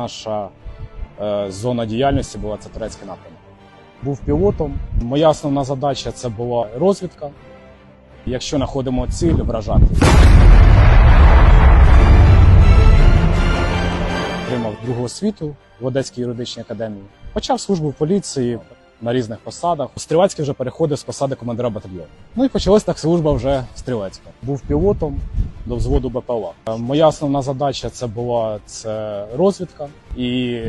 наша е, зона діяльності була це турецький напрямок. Був пілотом. Моя основна задача це була розвідка. Якщо знаходимо ціль, вражати. Отримав другу освіту в Одеській юридичній академії. Почав службу в поліції на різних посадах. Стрілецький вже переходив з посади командира батальйону. Ну і почалась так служба вже Стрілецька. Був пілотом до взводу БПЛА. Е, Моя основна задача це була це розвідка. І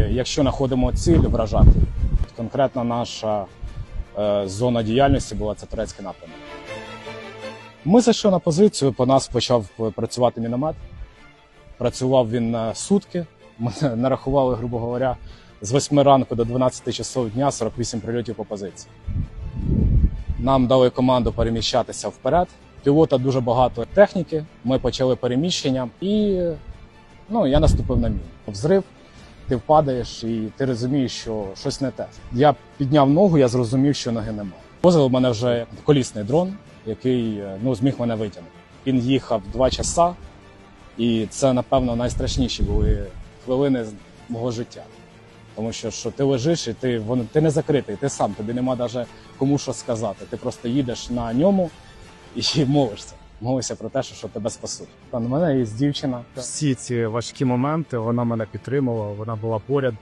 якщо знаходимо ціль, вражати. Конкретно наша е, зона діяльності була це турецький напрямок. Ми зайшли на позицію, по нас почав працювати міномет. Працював він на сутки. Ми нарахували, грубо говоря, з 8 ранку до 12 часов дня 48 прильотів по позиції. Нам дали команду переміщатися вперед. Пілота дуже багато техніки. Ми почали переміщення, і ну, я наступив на міну. Взрив, ти впадаєш і ти розумієш, що щось не те. Я підняв ногу, я зрозумів, що ноги немає. Позив мене вже колісний дрон, який е, ну, зміг мене витягнути. Він їхав два часа, і це, напевно, найстрашніші були хвилини мого життя. Тому що, що ти лежиш і ти, воно, ти не закритий, ти сам, тобі нема навіть кому що сказати. Ти просто їдеш на ньому і молишся. Молишся про те, що, що тебе спасуть. Та на мене є дівчина. всі ці важкі моменти вона мене підтримувала, вона була поряд.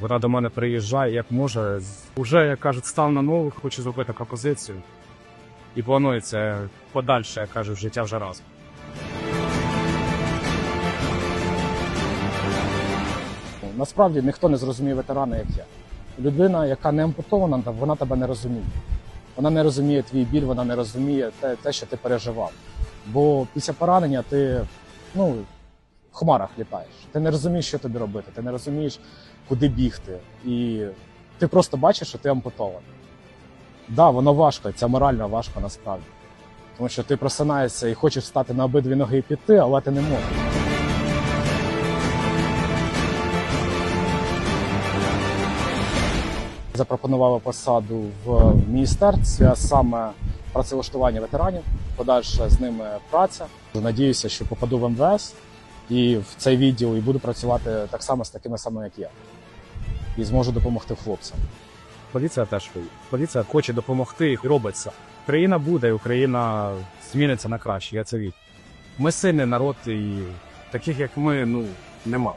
Вона до мене приїжджає як може. Уже, як кажуть, став на ногу, хочу зробити пропозицію. І планується подальше, як кажуть, життя вже разом. Насправді ніхто не зрозуміє ветерана, як я. Людина, яка не ампутована, вона тебе не розуміє. Вона не розуміє твій біль, вона не розуміє те, те, що ти переживав. Бо після поранення ти ну, в хмарах літаєш. Ти не розумієш, що тобі робити, ти не розумієш, куди бігти. І ти просто бачиш, що ти ампутований. Так, да, воно важко, це морально важко насправді. Тому що ти просинаєшся і хочеш стати на обидві ноги і піти, але ти не можеш. Запропонували посаду в міністерстві, саме працевлаштування ветеранів, подальша з ними праця. Надіюся, що попаду в МВС і в цей відділ і буду працювати так само з такими самими, як я, і зможу допомогти хлопцям. Поліція теж. Поліція хоче допомогти і робиться. Україна буде, і Україна зміниться на краще. Я це вірю. Ми сильний народ, і таких як ми, ну нема.